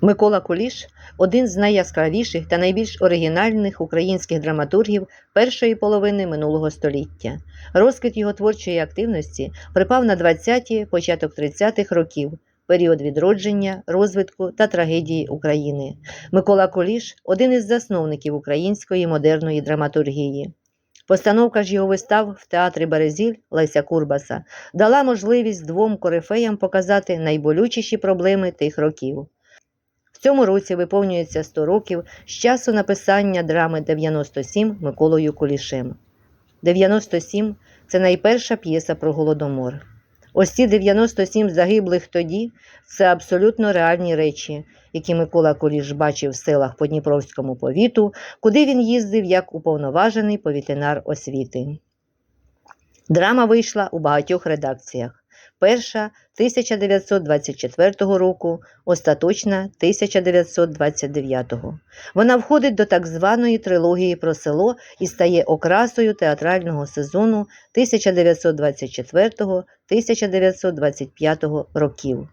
Микола Куліш один з найяскравіших та найбільш оригінальних українських драматургів першої половини минулого століття. Розквіт його творчої активності припав на 20-ті, початок 30-х років, період відродження, розвитку та трагедії України. Микола Куліш один із засновників української модерної драматургії. Постановка ж його вистав в театрі Березіль Леся Курбаса дала можливість двом корифеям показати найболючіші проблеми тих років. В цьому році виповнюється 100 років з часу написання драми 97 Миколою Кулішем. 97 це найперша п'єса про Голодомор. Ось ці 97 загиблих тоді це абсолютно реальні речі, які Микола Куліш бачив в селах по Дніпровському повіту, куди він їздив як уповноважений повітрянар освіти. Драма вийшла у багатьох редакціях. Перша 1924 року, остаточна 1929. Вона входить до так званої трилогії про село і стає окрасою театрального сезону 1924-1925 років.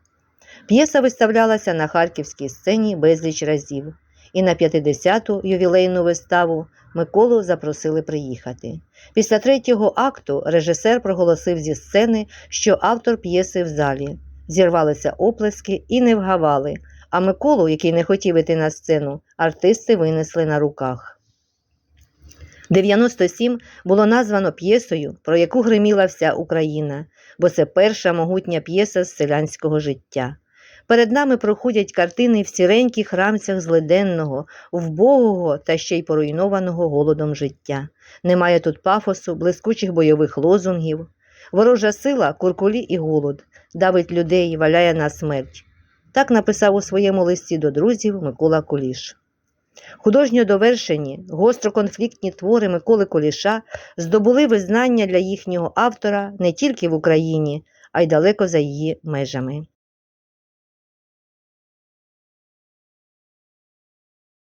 П'єса виставлялася на харківській сцені безліч разів, і на 50-ту ювілейну виставу Миколу запросили приїхати. Після третього акту режисер проголосив зі сцени, що автор п'єси в залі. Зірвалися оплески і не вгавали, а Миколу, який не хотів іти на сцену, артисти винесли на руках. 97 було названо п'єсою, про яку гриміла вся Україна, бо це перша могутня п'єса з селянського життя. Перед нами проходять картини в сіреньких рамцях злиденного, вбогого та ще й поруйнованого голодом життя. Немає тут пафосу, блискучих бойових лозунгів. Ворожа сила, куркулі і голод, давить людей, валяє на смерть. Так написав у своєму листі до друзів Микола Куліш. Художньо довершені, гостроконфліктні твори Миколи Куліша здобули визнання для їхнього автора не тільки в Україні, а й далеко за її межами.